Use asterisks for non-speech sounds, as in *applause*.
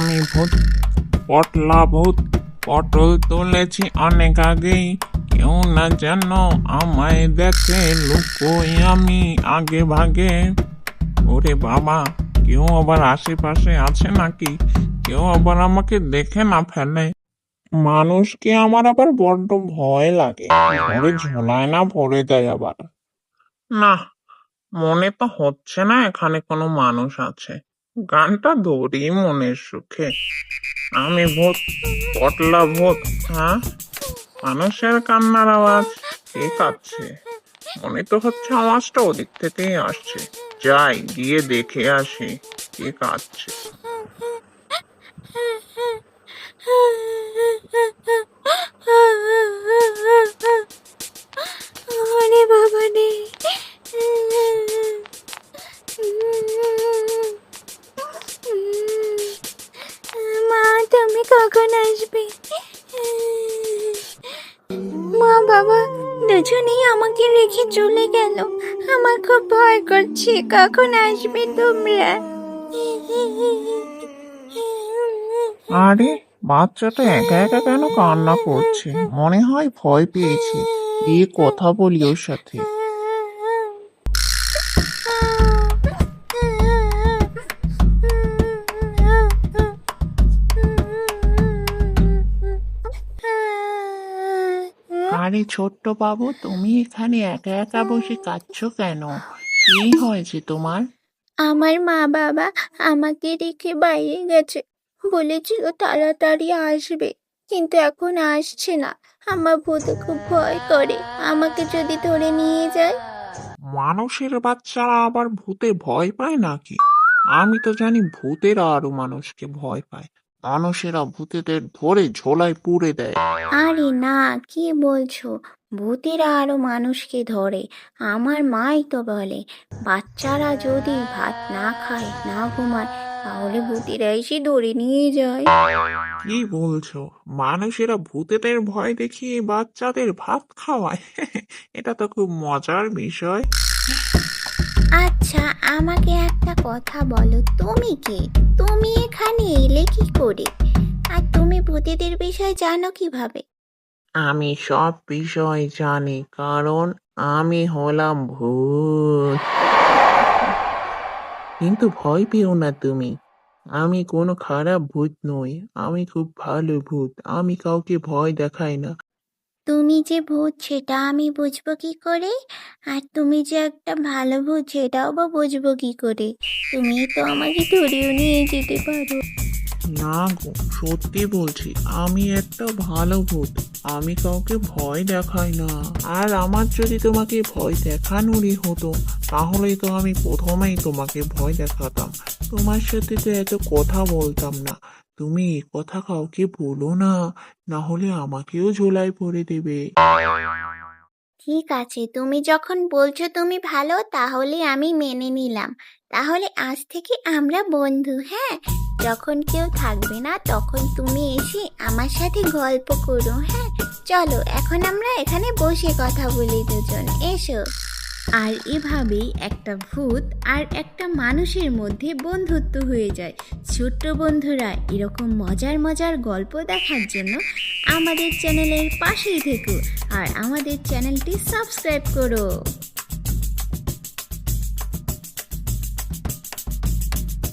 আমি ভূত। পটলা ভূত, পটল তুলেছি অনেক আগেই। কেউ না যেন আমায় দেখে, লুকোই আমি আগে ভাগে। ওরে বাবা, কেউ আবার আশেপাশে আছে নাকি? কেউ আবার আমাকে দেখে না ফেলে। মানুষকে আমার আবার বড্ড ভয় লাগে? ঝোলায় না, ভরে দেয় আবার। না, মনে তো হচ্ছে না এখানে কোনো মানুষ আছে। গানটা ধরি মনের সুখে। আমি ভূত, পটলা ভূত হ্যাঁ? মানুষের কান্নার আওয়াজ কে কাচ্ছে মনে তো হচ্ছে আওয়াজটা ওদিক থেকেই আসছে। যাই, গিয়ে দেখে আসি কে কাচ্ছে আসবে। মা বাবা, দুজনেই আমাকে রেখে চলে গেল। আমার খুব ভয় করছে, কখন আসবে তোমরা? আরে, বাচ্চাটা একা একা কেন কান্না করছে? মনে হয় ভয় পেয়েছে। দিয়ে কথা বলি ওর সাথে। আরে ছোট্ট বাবু তুমি এখানে একা একা বসে কাঁদছো কেন? কি হয়েছে তোমার? আমার মা বাবা আমাকে রেখে বাইরে গেছে। বলেছিল তাড়াতাড়ি আসবে কিন্তু এখন আসছে না। আমার ভূতে খুব ভয় করে। আমাকে যদি ধরে নিয়ে যায়? মানুষের বাচ্চারা আবার ভূতে ভয় পায় নাকি? আমি তো জানি ভূতেরা আরও মানুষকে ভয় পায়। মানুষেরা ভূতেদের ধরে ঝোলায় পুড়ে দেয়। আরে না কি বলছো? ভূতেরা আরও মানুষকে ধরে। আমার মাই তো বলে বাচ্চারা যদি ভাত না খায় না ঘুমায় তাহলে ভূতেরা এসে ধরে নিয়ে যায়। কি বলছো? মানুষেরা ভূতেদের ভয় দেখিয়ে বাচ্চাদের ভাত খাওয়ায়? *laughs* এটা তো খুব মজার বিষয়। আচ্ছা আমাকে একটা কথা বলো। তুমি কে? তুমি এখানে এলে কি করে? আর তুমি ভূতেদের বিষয় জানো কীভাবে? আমি সব বিষয় জানি, কারণ আমি হলাম ভূত। কিন্তু ভয় পেও না তুমি। আমি কোনো খারাপ ভূত নই। আমি খুব ভালো ভূত। আমি কাউকে ভয় দেখাই না। তুমি যে ভূত, সেটা আমি বুঝব কি করে? আর তুমি যে একটা ভালো ভূত, সেটাও বা বুঝব কি করে? তুমি তো আমাকে ধরেও নিয়ে যেতে পারো। না গো, সত্যি বলছি, আমি একটা ভালো ভূত। আমি কাউকে ভয় দেখাই না। আর আমার যদি তোমাকে ভয় দেখানোরই হতো, তাহলেই তো আমি প্রথমেই তোমাকে ভয় দেখাতাম। তোমার সাথে তো এত কথা বলতাম না। তুমি কথা কাউকে বলো না না হলে আমাকেও ঝোলায় পড়ে দেবে। ঠিক আছে, তুমি যখন বলছো তুমি ভালো, তাহলে আমি মেনে নিলাম। তাহলে আজ থেকে আমরা বন্ধু হ্যাঁ? যখন কেউ থাকবে না, তখন তুমি এসে আমার সাথে গল্প করো হ্যাঁ? চলো, এখন আমরা এখানে বসে কথা বলি দুজন, এসো। আর এভাবেই একটা ভূত আর একটা মানুষের মধ্যে বন্ধুত্ব হয়ে যায়। ছোট্ট বন্ধুরা এরকম মজার মজার গল্প দেখার জন্য আমাদের চ্যানেলের পাশেই থেকো আর আমাদের চ্যানেলটি সাবস্ক্রাইব করো।